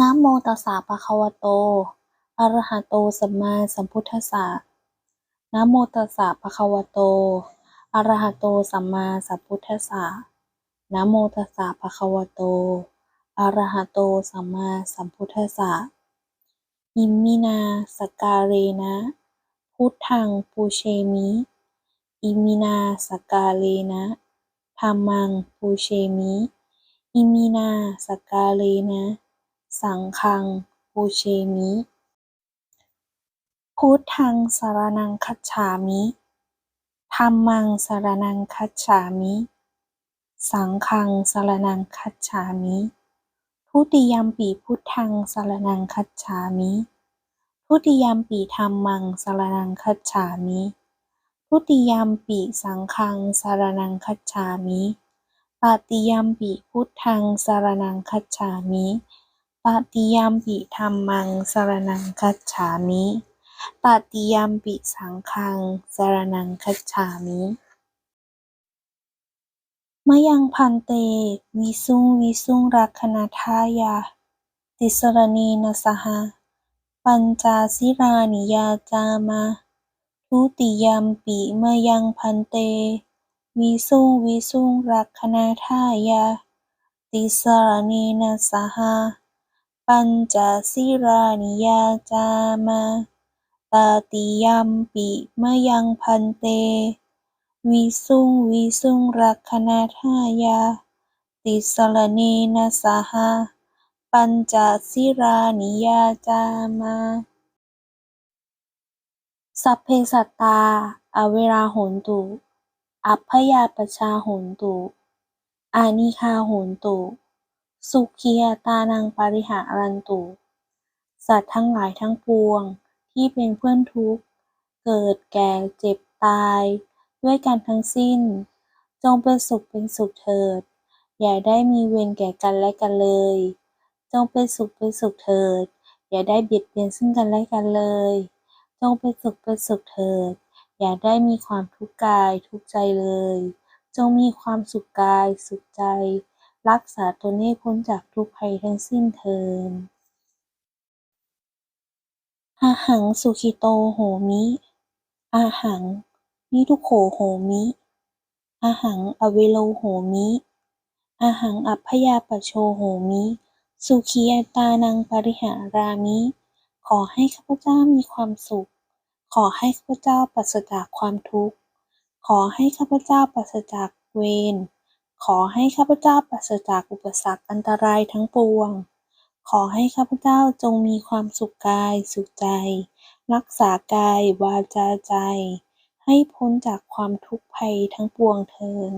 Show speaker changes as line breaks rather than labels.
นะโมตัสสะภะคะวะโต อะระหะโตสัมมาสัมพุทธัสสะนะโมตัสสะภะคะวะโต อะระหะโตสัมมาสัมพุทธัสสะนะโมตัสสะภะคะวะโต อะระหะโตสัมมาสัมพุทธัสสะอิมินาสการเรนะ พุทธังปูเชมิ อิมินาสการเรนะธัมมังปูเชมิ อิมินาสกการเรนะ สังฆังปูเชมิ พุทธังสารณังคัจฉามิธัมมังสารณังคัจฉามิ สังฆังสรณังคัจฉามิทุติยมปิพุทธังสารณังคัจฉามิทุติยมปิธัมมังสารณังคัจฉามิทุติยมปิสังฆังสรณังคัจฉามิตติยมปิพุทธังสารณังคัจฉามิ ตติยัมปิธัมมังสรณังคัจฉามิตติยัมปิสังฆังสรณังคัจฉามิ มยังพันเต วิสุงวิสุงรักขณทายา ติสรณีนสหะปัญจสิรานิยาจามะทุติยัมปิมยังพันเต วิสุงวิสุงรักขณทายา ติสรณีนสหะ ปัญจสิรานิยาจามะตติยัมปิมะยังพันเต วิสุงวิสุงรักขณทายา ติสรณีนสหะปัญจสิรานิยาจามะสัพเพสัตตา อเวราโหนตุ อัพยาปชาโหนตุ อานิฆาโหนตุ สุขียตานังปาริหารันตุ สัตว์ทั้งหลายทั้งปวงที่เป็นเพื่อนทุกข์ เกิดแก่เจ็บตาย ด้วยกันทั้งสิ้น จงเป็นสุขเป็นสุขเถิด อย่าได้มีเวรแก่กันและกันเลย จงเป็นสุขเป็นสุขเถิด อย่าได้เบียดเบียนซึ่งกันและกันเลย จงเป็นสุขเป็นสุขเถิด อย่าได้มีความทุกข์กายทุกข์ใจเลย จงมีความสุขกายสุขใจ รักษาตนให้พ้นจากทุกภัยทั้งสิ้นเทอญอาหังสุขิโตโหมิ อาหัง นิทุโขโหมิ อาหังอเวโลโหมิ อาหังอัพยาปโชโหมิ สุขียตานังปริหารามิ ขอให้ข้าพเจ้ามีความสุข ขอให้ข้าพเจ้าปราศจากความทุกข์ ขอให้ข้าพเจ้าปราศจากเวร ขอให้ข้าพเจ้าปราศจากอุปสรรคอันตรายทั้งปวง ขอให้ข้าพเจ้าจงมีความสุขกายสุขใจ รักษากายวาจาใจ ให้พ้นจากความทุกข์ภัยทั้งปวงเทอญ